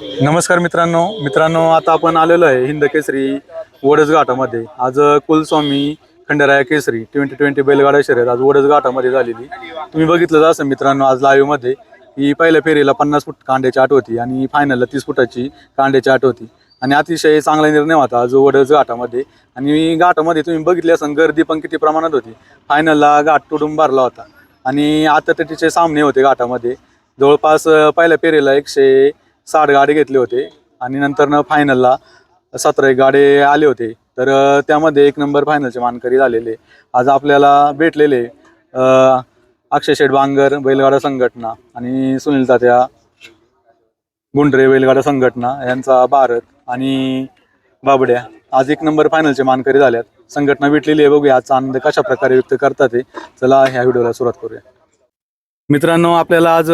नमस्कार मित्रांनो. मित्रांनो आता आपण आलेलो आहे हिंद केसरी वडस घाटामध्ये. आज कुलस्वामी खंडराया केसरी ट्वेंटी ट्वेंटी बैलगाडा शर्यत आज वडस घाटामध्ये झालेली. तुम्ही बघितलं असं मित्रांनो आज लाईव्हमध्ये ही पहिल्या फेरीला पन्नास फूट कांड्याची आठ होती आणि फायनलला तीस फुटाची कांड्याची आठ होती. आणि अतिशय चांगला निर्णय होता आज वडस घाटामध्ये. आणि घाटामध्ये तुम्ही बघितले असं गर्दी पण किती प्रमाणात होती. फायनलला घाट तुडून भरला होता. आणि आता तर तिचे सामने होते घाटामध्ये. जवळपास पहिल्या फेरीला एकशे साठ गाडे घेतले होते आणि नंतर फायनलला सतरा एक गाडे आले होते. तर त्यामध्ये एक नंबर फायनलचे मानकरी झालेले. आज आपल्याला भेटलेले अक्षय शेठ बांगर बैलगाडा संघटना आणि सुनील तात्या गुंडरे बैलगाडा संघटना यांचा भारत आणि बाबड्या. आज एक नंबर फायनलचे मानकरी झाल्यात. संघटना भेटलेली आहे बघूया. आजचा आनंद कशा प्रकारे व्यक्त करतात ते चला ह्या व्हिडिओला सुरुवात करूया. मित्रांनो आपल्याला आज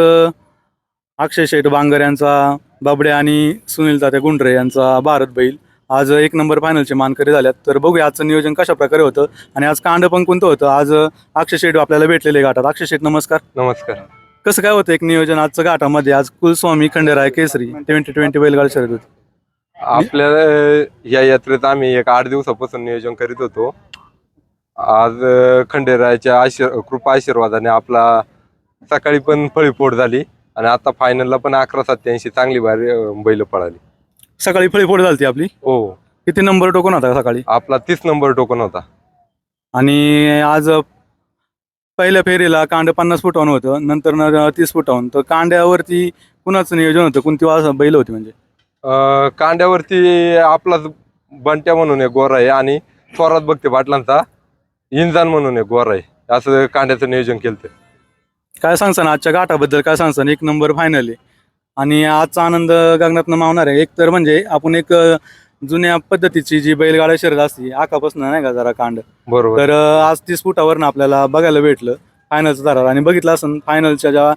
अक्षय शेठ बांगर यांचा बाबड्या आणि सुनील तात्या गुंडरे यांचा भारत बैल. आज एक नंबर फायनलचे मानकरी झाल्यात. तर बघूया आजचं नियोजन कशा प्रकारे होतं आणि आज कांड पण कोणतं होतं? आज अक्षय शेठ आपल्याला भेटलेले घाटात. अक्षय शेठ नमस्कार. नमस्कार. कसं काय होतं एक नियोजन आजचं घाटामध्ये? आज कुलस्वामी खंडेराय केसरी ट्वेंटी ट्वेंटी बैलगाडी शर्यत होती. आपल्याला या यात्रेत आम्ही एक आठ दिवसापासून नियोजन करीत होतो. आज खंडेरायाच्या आशीर कृपा आशीर्वादाने आपला सकाळी पण फळीफोड झाली. आणि आता फायनलला पण अकरा सत्याऐंशी चांगली भारी बैल पळाली. सकाळी फळीफोड झाली आपली? हो. किती नंबर टोकन होता सकाळी? आपला तीस नंबर टोकन होता. आणि आज पहिल्या फेरीला कांड पन्नास फुटावून होतं नंतर न तीस फुटावून. तर कांड्यावरती कुणाचं नियोजन होतं? कोणती वाज बैल होती म्हणजे? अ, कांड्यावरती आपलाच बंट्या म्हणून एक गोरा आहे आणि थोरात बघते पाटलांचा इंजान म्हणून एक गोरा आहे. असं कांड्याचं नियोजन केलं काय सांगसान आजच्या घाटाबद्दल काय सांगसान? एक नंबर फायनल आहे. आणि आजचा आनंद गगनातनं मावणार आहे एक तर म्हणजे आपण एक जुन्या पद्धतीची जी बैलगाड्या शर्यत असते आकापासून नाही का जरा कांड? बरोबर. तर आज तीस फुटावरनं आपल्याला बघायला भेटलं फायनलचं दरार आणि बघितलं असं फायनलच्या ज्या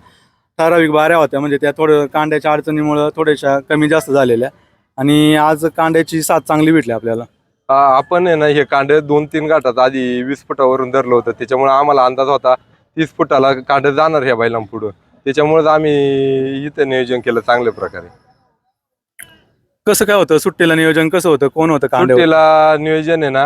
ठराविक बाऱ्या होत्या म्हणजे त्या थोडं कांड्याच्या अडचणीमुळं थोड्याशा कमी जास्त झालेल्या. आणि आज कांड्याची साथ चांगली भेटली आपल्याला. आपण आहे ना हे कांड दोन तीन गाठात आधी वीस फुटावरून धरलं होतं. त्याच्यामुळे आम्हाला अंदाज होता तीस फुटाला कांड जाणार ह्या बैलां पुढं त्याच्यामुळेच आम्ही इथं नियोजन केलं चांगल्या प्रकारे. कसं काय होतं? सुट्टीला नियोजन कसं होतं? कोण होतं कांड्यावर सुट्टीला नियोजन आहे ना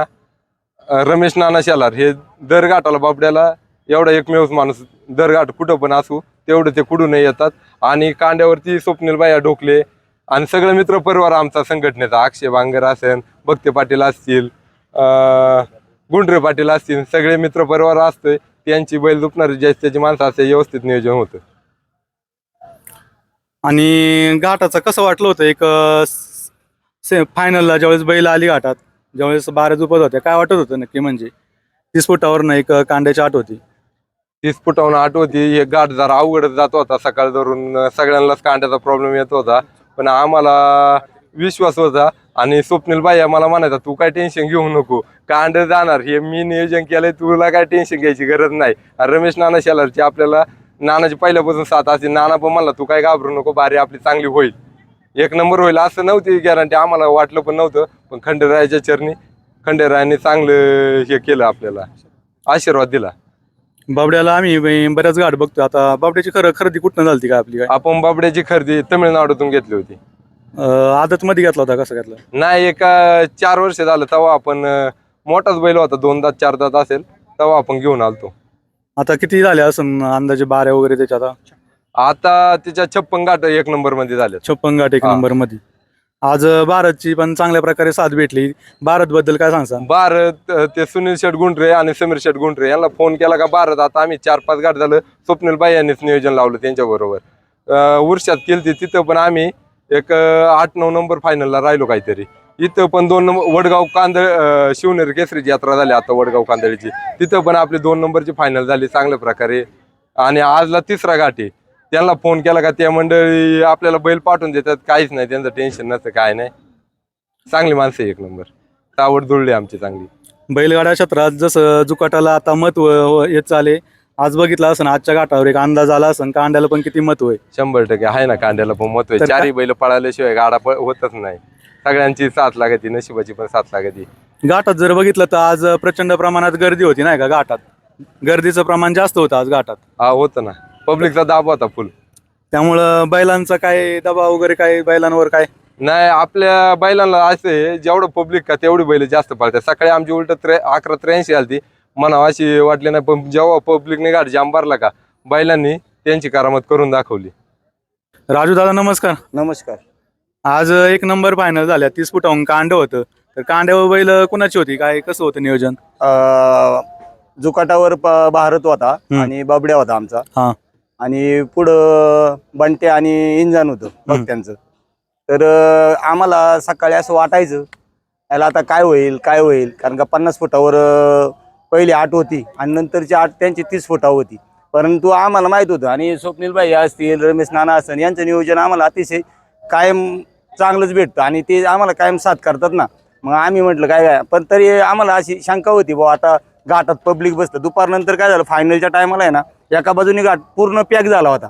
अं, रमेश नाना शालार. हे दर घाटाला बाबड्याला एवढा एकमेव माणूस दर घाट कुठं पण असू तेवढं ते कुठून येतात. आणि कांड्यावरती स्वप्नील बाया ढोकले आणि सगळं मित्र परिवार आमचा संघटनेचा अक्षय बांगर असेल भक्ते पाटील असतील अं, गुंडरे पाटील असतील सगळे मित्र परिवार असतोय. त्यांची बैल दुपणारी ज्याची त्याची माणसं असते व्यवस्थित नियोजन होतं. आणि घाटाचं कसं वाटलं होतं? एक अं, स- से फायनलला ज्यावेळेस बैल आली घाटात ज्यावेळेस बारा झुपत होत्या काय वाटत होतं नक्की? म्हणजे तीस फुटावरनं एक कांड्याची आठ होती. तीस फुटावून आठ होती. हे गाठ जरा अवघडच जात होता. सकाळ धरून सगळ्यांनाच कांड्याचा प्रॉब्लेम येत होता. पण आम्हाला विश्वास होता आणि स्वप्नील बाई मला म्हणायचा तू काय टेन्शन घेऊ नको. कांड जाणार. हे मी नियोजन केलंय तुला काय टेन्शन घ्यायची गरज नाही. रमेश नाना शेलारची आपल्याला नानाची पहिल्यापासून साथ असते नाना पण म्हणला तू काय घाबरू नको बारी आपली चांगली होईल. एक नंबर होईल. असं नव्हती गॅरंटी आम्हाला वाटलं पण नव्हतं पण खंडेरायाच्या चरणी खंडेरायाने चांगलं हे केलं आपल्याला. आशीर्वाद दिला. बाबड्याला आम्ही बऱ्याच घाट बघतो आता बाबड्याची खरं खरेदी कुठनं झाली काय आपली आपण बाबड्याची खरेदी तमिळनाडूतून घेतली होती. आदत मध्ये घेतला होता कसं घेतला? नाही एका चार वर्ष झालं तेव्हा आपण अं, मोठाच बैल होता दोन दात चार दात असेल तेव्हा आपण घेऊन आलतो. आता किती झाले असं अंदाजे बाऱ्या वगैरे त्याच्या आता? आता त्याच्या छप्पन गाठ एक नंबरमध्ये झाल्या छप्पन घाट एक हा. नंबरमध्ये आज अं, भारतची पण चांगल्या प्रकारे साथ भेटली. भारत बद्दल काय सांगसा? भारत अं, ते सुनील शेट गुंडरे आणि समीर शेट गुंडरे यांना फोन केला का भारत आता आम्ही चार पाच गाठ झालं स्वप्नील बाई यांनीच नियोजन लावलं त्यांच्या बरोबर उर्षात केलती तिथं पण आम्ही एक आठ नऊ नंबर फायनलला राहिलो काहीतरी. इथं पण दोन नंबर वडगाव कांदळ शिवनेरी केसरीची यात्रा झाली आता वडगाव कांदळीची. तिथं पण आपली दोन नंबरची फायनल झाली चांगल्या प्रकारे. आणि आजला तिसरा गाठी त्यांना फोन केला का त्या मंडळी आपल्याला बैल पाठवून देतात. काहीच नाही त्यांचं टेन्शन नसतं काय नाही. चांगली माणसं आहे एक नंबर. तावड जुळली आमची चांगली. बैलगाडा क्षेत्रात जसं जुकाटाला आता महत्त्व हो, येत चाले आज बघितलं असं आजच्या घाटावर एक अंदाज आला असं कांड्याला पण किती महत्त्व आहे शंभर टक्के आहे ना कांद्याला पण महत्त्व तर आहे चारही बैल पळाल्याशिवाय गाडा प- होतच नाही. सगळ्यांची साथ लागती नशिबाची पण साथ लागती. घाटात जर बघितलं तर आज प्रचंड प्रमाणात गर्दी होती नाही का घाटात? गर्दीचं प्रमाण जास्त होतं आज घाटात. हा होतं ना. पब्लिकचा दाब होता फुल त्यामुळं बैलांचा काय दबाव वगैरे काय बैलांवर काय? नाही आपल्या बैलांना असे जेवढं पब्लिक का तेवढी बैल जास्त पळतात. सकाळी आमची उलट त्रे अकरा त्र्याऐंशी आलती. मनाव अशी वाटली नाही पण जेव्हा पब्लिकने गाडी जाम भरला का बैलांनी त्यांची करामत करून दाखवली. राजू दादा नमस्कार. नमस्कार. आज एक नंबर फायनल झाल्या तीस फुटाहून कांड होतं. तर कांड्यावर बैल कुणाची होती? काय कसं होतं नियोजन? जुकाटावर भारत होता. आणि बाबड्या होता आमचा. हा. आणि पुढं बंटे आणि इंजन होतं भक्त्यांचं. तर अं, आम्हाला सकाळी असं वाटायचं याला आता काय होईल काय होईल? कारण का पन्नास फुटावर पहिली आठ होती आणि नंतरची आठ त्यांची तीस फुटावर होती. परंतु आम्हाला माहीत होतं आणि स्वप्नील भाई असतील रमेश नाना असतील यांचं नियोजन आम्हाला अतिशय कायम चांगलंच भेटतं आणि ते आम्हाला कायम साथ करतात ना. मग आम्ही म्हटलं काय काय? पण तरी आम्हाला अशी शंका होती बुवा आता घाटात पब्लिक बसतं. दुपारनंतर काय झालं फायनलच्या टायमाला आहे ना एका बाजूने घाट पूर्ण पॅक झाला होता.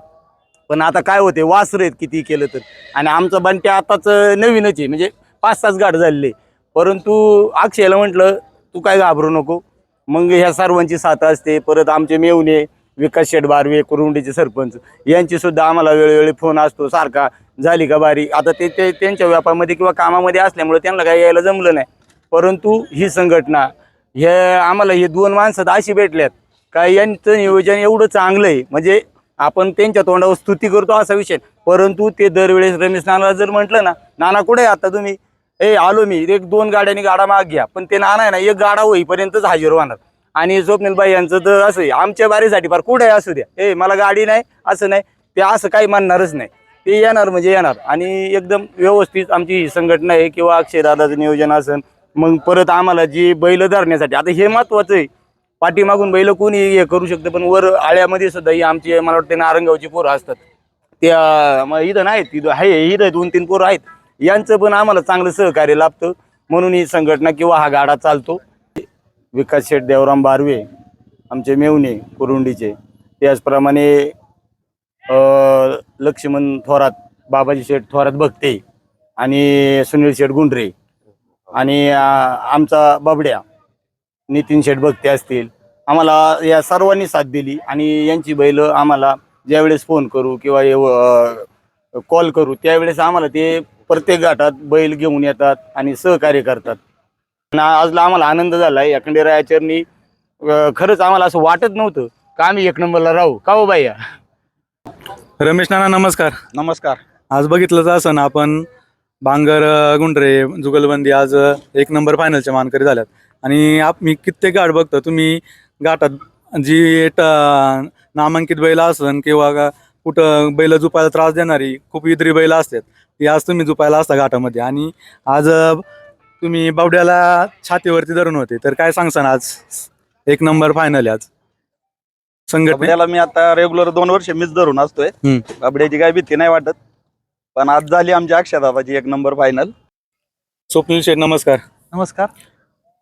पण आता काय होते वासर आहेत किती केलं तर. आणि आमचं बंटे आताच नवीनच आहे म्हणजे पाच तास गाठ झालेले. परंतु अक्षयला म्हटलं तू काय घाबरू नको मग ह्या सर्वांची साथ असते. परत आमचे मेवणे विकास शेठ बारवे कुरुंडीचे सरपंच यांची सुद्धा आम्हाला वेळोवेळी फोन असतो. सारखा झाली का बारी. आता ते ते त्यांच्या व्यापामध्ये किंवा कामामध्ये असल्यामुळे त्यांना काही यायला जमलं नाही. परंतु ही संघटना हे आम्हाला हे दोन माणसं तर अशी भेटल्यात. का यांचं नियोजन एवढं चांगलं आहे. म्हणजे आपण त्यांच्या तोंडावर स्तुती करतो असा विषय. परंतु ते दरवेळेस रमेश नानाला जर म्हटलं ना नाना कुठे आता तुम्ही? ए आलो मी. एक दोन गाड्यांनी गाडा माग घ्या. पण ते नाना आहे ना एक गाडा होईपर्यंतच हाजीर होणार. आणि स्वप्नीलबाई यांचं तर असं आहे आमच्या बारीसाठी फार कुठे असू द्या. ए मला गाडी नाही असं नाही. ते असं काही मानणारच नाही. ते येणार म्हणजे येणार. आणि एकदम व्यवस्थित आमची ही संघटना आहे किंवा अक्षयदादाचं नियोजन असेल मग परत आम्हाला जी बैल धरण्यासाठी. आता हे महत्वाचं आहे. पाठीमागून बैल कोणी हे करू शकतं पण वर आळ्यामध्ये सुद्धा ही आमची मला वाटतं नारंगावची पोरं असतात. त्या मग इथं नाहीत. इथं आहे इथं दोन तीन पोरं आहेत. यांचं पण आम्हाला चांगलं सहकार्य लाभतं. म्हणून ही संघटना किंवा हा गाडा चालतो. विकास शेठ देवराम बारवे आमचे मेवणे कुरुंडीचे. त्याचप्रमाणे लक्ष्मण थोरात बाबाजी शेठ थोरात भक्ते आणि सुनील शेठ गुंडरे. आणि आमचा बबड्या नितीन शेठ भक्ते असतील. आम्हाला या सर्वांनी साथ दिली. आणि यांची बैल आम्हाला ज्यावेळेस फोन करू किंवा कॉल करू त्यावेळेस आम्हाला ते प्रत्येक घाटात बैल घेऊन येतात आणि सहकार्य करतात. आणि आज आम्हाला आनंद झाला या खंडेरायाचरणी अं, खरंच आम्हाला असं वाटत नव्हतं का आम्ही एक नंबरला राहू? का हो बाई रमेश नाना नमस्कार. नमस्कार. आज बघितलं असं ना आपण बांगर गुंडरे जुगलबंदी आज एक नंबर फायनलच्या मानकरी झाल्यात. आणि आप मी कित्येक गाठ बघतो तुम्ही गाठात जी ट- नामांकित बैल असन किंवा कुठं बैल जुपायला त्रास देणारी खूप इतरी बैल असतात. ती आज तुम्ही जुपायला असता घाटामध्ये आणि आज तुम्ही बावड्याला छातीवरती धरून होते. तर काय सांगसान आज? एक नंबर फायनल आज. संघटने? मी आता रेग्युलर दोन वर्ष मीच धरून असतोय. हम्म. कबड्याची काय भीती नाही वाटत. पण आज झाली आमची अक्षदाबाची एक नंबर फायनल स्वप्नील शेठ नमस्कार. नमस्कार.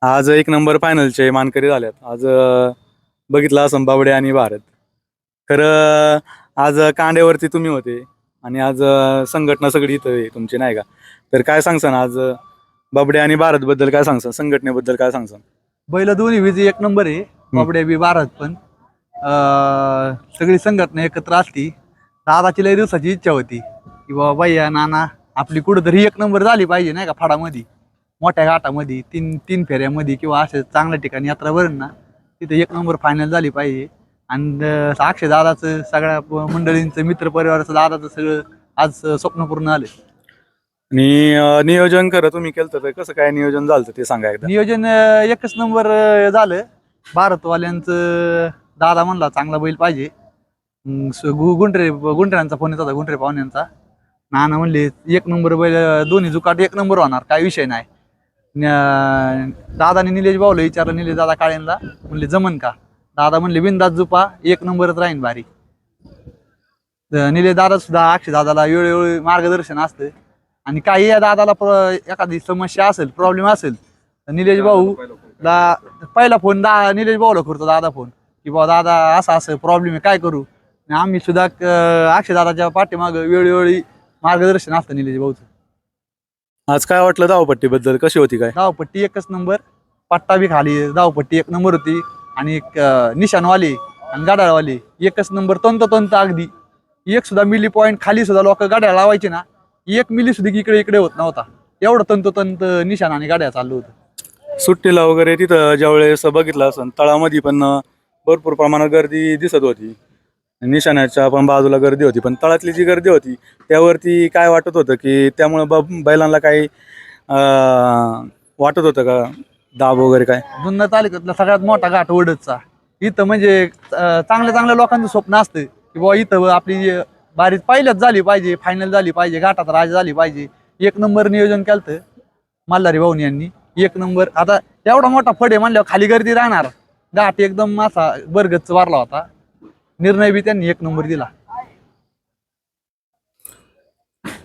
आज एक नंबर फायनलचे मानकरी झाल्यात आज अं, बघितलं असं बावडे आणि भारत. खरं आज कांड्यावरती तुम्ही होते. आणि आज अं, संघटना सगळी इथं आहे तुमची नाही का? तर काय सांगसान आज अं, बाबडे आणि भारत बद्दल काय सांगसान? संघटनेबद्दल काय सांगसान? बैल दोन्ही विजी एक नंबर आहे. बाबड्या बी भारत पण. अं, सगळी संघटना एकत्र असती. दादाची लय दिवसाची इच्छा होती की बाबा भैया नाना आपली कुठंतरी एक नंबर झाली पाहिजे नाही का फडामध्ये. मोठ्या घाटामध्ये तीन तीन फेऱ्यामध्ये किंवा असे चांगल्या ठिकाणी यात्रा भरण ना तिथे एक नंबर फायनल झाली पाहिजे. आणि अक्षय दादाचं सगळ्या प- मंडळींचं मित्र परिवाराचं दादाचं सगळं आज स्वप्न पूर्ण झालं. आणि अं, नियोजन खरं तुम्ही केलं तर कसं काय नियोजन झालं ते सांगा एकदा. नियोजन अं, एकच नंबर अं, झालं. भारतवाल्यांचं दादा म्हणला चांगला बैल पाहिजे. मग स- गु- गुंडरे गुंडऱ्यांचा फोन येत होता गुंडरे पाहुण्यांचा. नाना म्हणले एक नंबर बैल अं, दोन्ही जुकाट एक नंबर होणार काय विषय नाही. न- दादाने निलेश भाऊला विचारलं निलेश दादा काळेंना म्हणले जमन का? दादा म्हणले बिंदास जुपा एक नंबरच राहीन भारी. तर निलेश दादा सुद्धा अक्षय दादाला वेळोवेळी मार्गदर्शन असतं. आणि काही या दादाला एखादी समस्या असेल प्रॉब्लेम असेल तर निलेश भाऊ दा पहिला फोन दा निलेश भाऊला करतो दादा फोन की बाबा दादा असं असं प्रॉब्लेम आहे काय करू? आणि आम्ही सुद्धा अक्षय दादाच्या पाठीमाग वेळोवेळी मार्गदर्शन असतं निलेश भाऊचं. आज काय वाटलं धावपट्टीबद्दल? कशी होती काय? धावपट्टी एकच नंबर. पट्टा बी खाली धावपट्टी एक नंबर होती. आणि एक अं, निशाणवाली आणि गाडावाली एकच नंबर तंततंत अगदी. एक सुद्धा मिली पॉईंट खाली सुद्धा लोक गाड्या लावायचे ना एक मिली सुद्धा इकडे इकडे होत नव्हता. एवढं तंतोतंत आणि गाड्या चालू होतं. सुट्टीला वगैरे तिथं ज्यावेळेस बघितलं असं तळामध्ये पण भरपूर प्रमाणात गर्दी दिसत होती. निशाण्याच्या पण बाजूला गर्दी होती पण तळातली जी गर्दी होती त्यावरती काय वाटत होतं की त्यामुळं ब बैलांना काही वाटत होतं का? दाब वगैरे काय? जुन्नर तालुक्यातला सगळ्यात मोठा घाट वडदचा. इथं म्हणजे अं, चांगल्या चांगल्या लोकांचं स्वप्न असतं की बाबा इथं आपली बारीच पहिल्याच झाली पाहिजे फायनल झाली पाहिजे घाटात राज झाली पाहिजे. एक नंबर नियोजन केलं मल्हारी भाऊनी यांनी. एक नंबर आता एवढा मोठा फड आहे म्हणल्यावर खाली गर्दी राहणार. घाट एकदम असा बरगच वारला होता. निर्णय बी त्यांनी एक नंबर दिला.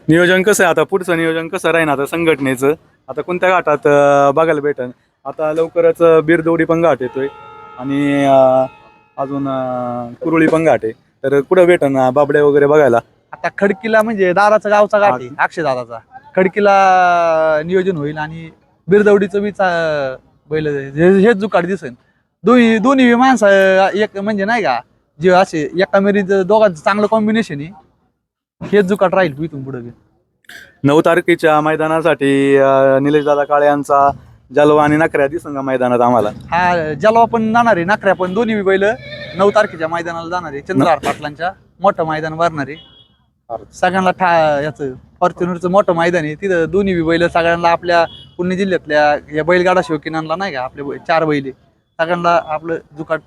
नियोजन कसं आहे? आता पुढचं नियोजन कसं राहीन आता संघटनेचं? आता कोणत्या घाटात अं, बघायला भेटेल आता लवकरच बिरदौडी पण घाट येतोय. आणि अं, अजून अं, कुरुळी पण घाट आहे. तर कुठं भेटन बाबड्या वगैरे बघायला? आता खडकीला म्हणजे दाराचा गावचा घाट आहे अक्षय दादाचा. खडकीला नियोजन होईल आणि बिरदवडीचं बी चा- बैल हे- हेच जुकाट दिसेल दोन्ही दोन्ही बी माणसं एक म्हणजे नाही का जे असे एका मेरीच दोघांचं चांगलं कॉम्बिनेशन आहे हेच जुकाट राहील इथून पुढे नऊ तारखेच्या मैदानासाठी निलेश दादा काळे यांचा जलवा आणि नकऱ्या दिसन का मैदानात आम्हाला. हा जलवा पण जाणार आहे नाकऱ्या पण दोन्ही बैल नऊ तारखेच्या मैदानाला जाणार आहे. चंद्रहार पाटलांच्या मोठं मैदान भरणार आहे. सगळ्यांना ठा याचं फॉर्च्युनरचं मोठं मैदान आहे. तिथं दोन्ही बी बैल सगळ्यांना आपल्या पुणे जिल्ह्यातल्या या बैलगाडा शौकीनांना नाही का आपले चार बैल. सगळ्यांना आपलं जुकाट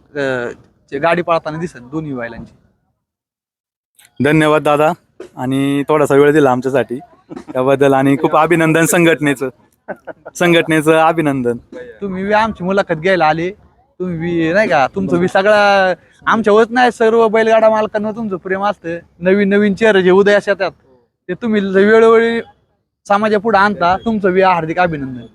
गाडी पळताना दिसत दोन्ही बैलांची. धन्यवाद दादा. आणि थोडासा वेळ दिला आमच्यासाठी. त्याबद्दल आणि खूप अभिनंदन संघटनेचं. संघटनेचं अभिनंदन. तुम्ही बी आमची मुलाखत घ्यायला आले. तुम्ही बी नाही का तुमचं बी सगळा आमच्या होत नाही सर्व बैलगाडा मालकांवर तुमचं प्रेम असतं. नवीन नवीन चेहरे जे उदयास येतात ते तुम्ही वेळोवेळी समाजापुढे आणता. तुमचं बी हार्दिक अभिनंदन.